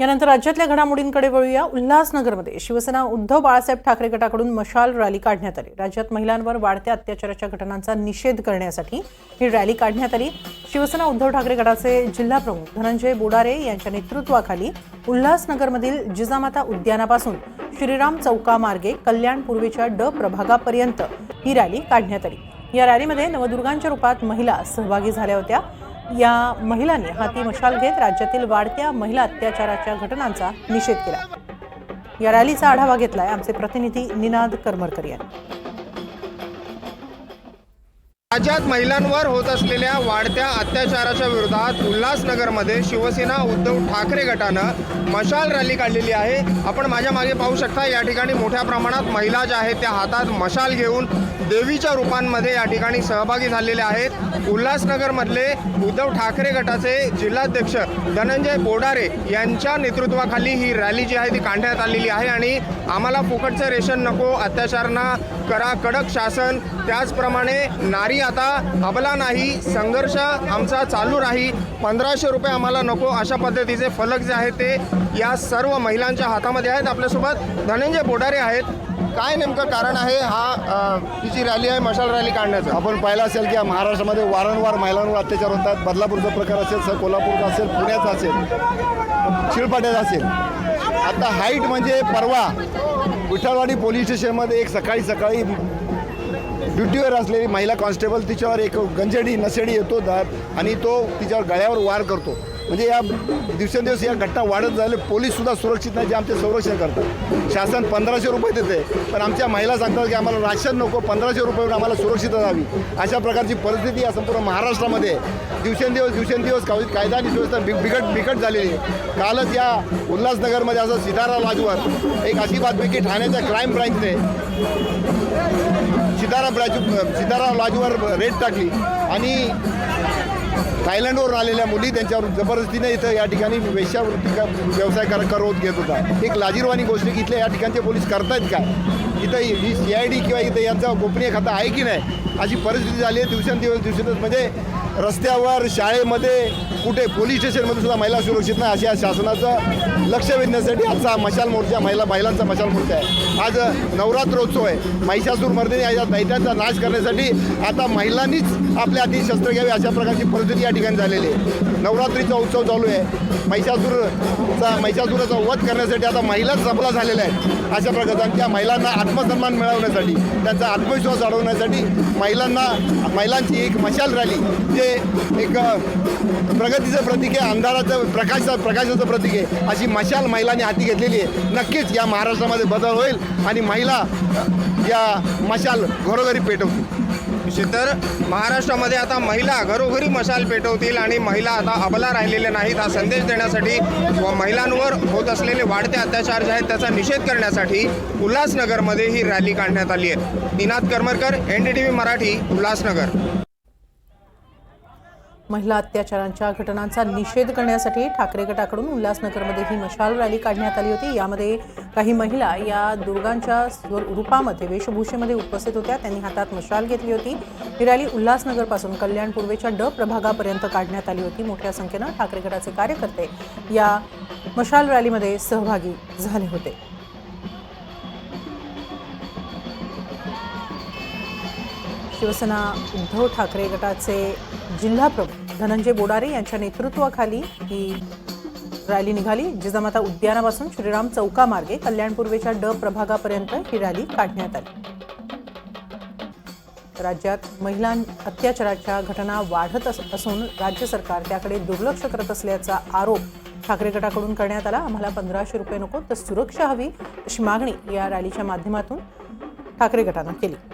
यानंतर राज्यातल्या घडामोडींकडे वळूया. उल्हासनगरमध्ये शिवसेना उद्धव बाळासाहेब ठाकरे गटाकडून मशाल रॅली काढण्यात आली. राज्यात महिलांवर वाढत्या अत्याचाराच्या घटनांचा निषेध करण्यासाठी ही रॅली काढण्यात आली. शिवसेना उद्धव ठाकरे गटाचे जिल्हा प्रमुख धनंजय बोडारे यांच्या नेतृत्वाखाली उल्हासनगरमधील जिजामाता उद्यानापासून श्रीराम चौकामार्गे कल्याण पूर्वेच्या ड प्रभागापर्यंत ही रॅली काढण्यात आली. या रॅलीमध्ये नवदुर्गांच्या रूपात महिला सहभागी झाल्या होत्या. या महिलांनी हाती मशाल घेत राज्यातील वाढत्या महिला अत्याचाराच्या घटनांचा निषेध केला. या रॅलीचा आढावा घेतलाय आमचे प्रतिनिधी निनाद करमरकर यांनी. राज्यात महिलांवर होत असलेल्या वाढत्या अत्याचाराच्या विरोधात उल्हासनगरमध्ये शिवसेना उद्धव ठाकरे गटानं मशाल रॅली काढलेली आहे. आपण माझ्या मागे पाहू शकता या ठिकाणी मोठ्या प्रमाणात महिला ज्या आहेत त्या हातात मशाल घेऊन देवीच्या रूपांमध्ये या ठिकाणी सहभागी झालेले आहेत. उल्हासनगरमधले उद्धव ठाकरे गटाचे जिल्हाध्यक्ष धनंजय बोडारे यांच्या नेतृत्वाखाली ही रॅली जी आहे ती काढण्यात आलेली आहे. आणि आम्हाला फुकटचं रेशन नको अत्याचारांना करा. कडक शासन त्याचप्रमाणे नारी आता हबला नाही संघर्ष आमचा चालू राही. पंधराशे रुपये आम्हाला नको अशा पद्धतीचे फलक जे आहेत ते या सर्व महिलांच्या हातामध्ये आहेत. आपल्यासोबत धनंजय बोडारे आहेत. काय नेमकं कारण आहे हा तिची ही जी रॅली आहे मशाल रॅली काढण्याचं? आपण पाहिलं असेल की महाराष्ट्रामध्ये वारंवार महिलांवर अत्याचार होतात. बदलापूरचा प्रकार असेल सर कोल्हापूरचा असेल पुण्याचा असेल शिळपाट्याचा असेल. आता हाईट म्हणजे परवा विठ्ठलवाडी पोलीस स्टेशनमध्ये एक सकाळी सकाळी ड्युटीवर असलेली महिला कॉन्स्टेबल तिच्यावर एक गंजेडी नसेडी येतो दा आणि तो तिच्यावर गळ्यावर वार करतो. म्हणजे या दिवसेंदिवस या घटना वाढत झाले पोलीससुद्धा सुरक्षित नाही जे आमचे संरक्षण करतात. शासन पंधराशे रुपये देते पण आमच्या महिला सांगतात की आम्हाला राशन नको पंधराशे रुपये आम्हाला सुरक्षितता हवी अशा प्रकारची परिस्थिती या संपूर्ण महाराष्ट्रामध्ये दिवसेंदिवस दिवसेंदिवस कायदा आणि सुव्यवस्था बि बिकट बिकट झालेली आहे. कालच या उल्हासनगरमध्ये असं सितारा लाजवर एक अशी बातमी की ठाण्याच्या क्राईम ब्रँचने सितारा ब्रँच सितारा लाजवर रेड टाकली. आणि थायलंडवरून आलेल्या मुली त्यांच्यावर जबरदस्तीने इथं या ठिकाणी वेश्यावृत्ती का व्यवसाय कर करवत घेत होता. एक लाजीरवाणी गोष्ट की इथल्या या ठिकाणचे पोलीस करतायत काय इथं ही सी आय डी किंवा इथं यांचा गोपनीय खाता आहे की नाही? अशी परिस्थिती झाली आहे. दिवसेंदिवस दिवसेंदिवस म्हणजे रस्त्यावर शाळेमध्ये कुठे पोलीस स्टेशनमध्ये सुद्धा महिला सुरक्षित नाही अशा शासनाचं लक्ष वेधण्यासाठी आजचा मशाल मोर्चा महिला महिलांचा मशाल मोर्चा आहे. आज नवरात्रोत्सव आहे. महिषासूर मर्दिनी या दैत्यांचा नाश करण्यासाठी आता महिलांनीच आपल्या हाती शस्त्र घ्यावे अशा प्रकारची परिस्थिती या ठिकाणी झालेली आहे. नवरात्रीचा उत्सव चालू आहे. महिषासूरचा महिषासुराचा वध करण्यासाठी आता महिलाच सबला झालेल्या आहेत अशा प्रकारचा आणि त्या महिलांना आत्मसन्मान मिळवण्यासाठी त्यांचा आत्मविश्वास वाढवण्यासाठी महिलांना महिलांची एक मशाल रॅली जे एक प्र प्रगतीचं प्रतीक आहे अंधाराचं प्रकाशाचं प्रकाशाचं प्रतीक आहे. अशी मशाल महिलांनी हाती घेतलेली आहे. नक्कीच या महाराष्ट्रामध्ये बदल होईल आणि महिला या मशाल घरोघरी पेटवतील. तर महाराष्ट्रामध्ये आता महिला घरोघरी मशाल पेटवतील आणि महिला आता अबला राहिलेल्या नाहीत. हा संदेश देण्यासाठी व महिलांवर होत असलेले वाढते अत्याचार जे आहेत त्याचा निषेध करण्यासाठी उल्हासनगरमध्ये ही रॅली काढण्यात आली आहे. Ninad Karmarkar N D T V Marathi Ulhasnagar. महिला अत्याचारांच्या घटनांचा निषेध करण्यासाठी ठाकरे गटाकडून उल्हासनगरमध्ये ही मशाल रॅली काढण्यात आली होती. यामध्ये काही महिला या दुर्गांच्या रूपामध्ये वेशभूषेमध्ये उपस्थित होत्या. त्यांनी हातात मशाल घेतली होती. ही रॅली उल्हासनगरपासून कल्याण पूर्वेच्या ड प्रभागापर्यंत काढण्यात आली होती. मोठ्या संख्येनं ठाकरे गटाचे कार्यकर्ते या मशाल रॅलीमध्ये सहभागी झाले होते. शिवसेना उद्धव ठाकरे गटाचे जिल्हा प्रमुख धनंजय बोडारे यांच्या नेतृत्वाखाली ही रॅली निघाली जिजामाता उद्यानापासून श्रीराम चौकामार्गे कल्याण पूर्वेच्या ड प्रभागापर्यंत ही रॅली काढण्यात आली. राज्यात महिला अत्याचाराच्या घटना वाढत अस- असून राज्य सरकार त्याकडे दुर्लक्ष करत असल्याचा आरोप ठाकरे गटाकडून करण्यात आला. आम्हाला पंधराशे रुपये नको तर सुरक्षा हवी अशी मागणी या रॅलीच्या माध्यमातून ठाकरे गटानं केली.